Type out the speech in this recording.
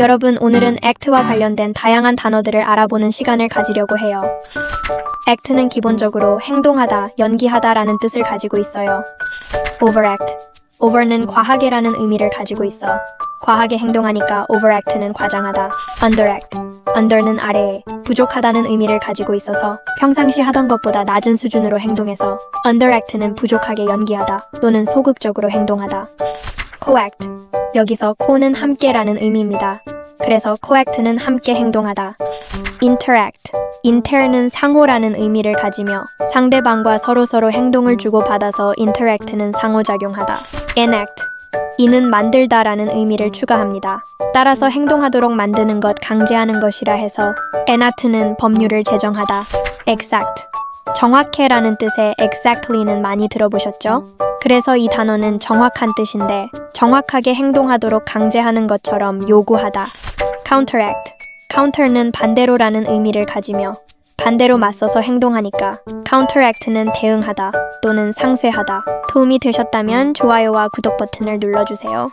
여러분 오늘은 act와 관련된 다양한 단어들을 알아보는 시간을 가지려고 해요. act는 기본적으로 행동하다, 연기하다 라는 뜻을 가지고 있어요. overact. over는 과하게라는 의미를 가지고 있어. 과하게 행동하니까 overact는 과장하다. underact. under는 아래에, 부족하다는 의미를 가지고 있어서 평상시 하던 것보다 낮은 수준으로 행동해서 underact는 부족하게 연기하다 또는 소극적으로 행동하다. coact. 여기서 co는 함께라는 의미입니다. 그래서 coact는 함께 행동하다. interact. inter는 상호라는 의미를 가지며 상대방과 서로서로 행동을 주고받아서 interact는 상호작용하다. enact. 이는 만들다라는 의미를 추가합니다. 따라서 행동하도록 만드는 것, 강제하는 것이라 해서 enact는 법률을 제정하다. exact. 정확해라는 뜻의 exactly는 많이 들어보셨죠? 그래서 이 단어는 정확한 뜻인데 정확하게 행동하도록 강제하는 것처럼 요구하다. Counteract. counter는 반대로라는 의미를 가지며 반대로 맞서서 행동하니까 counteract는 대응하다 또는 상쇄하다. 도움이 되셨다면 좋아요와 구독 버튼을 눌러주세요.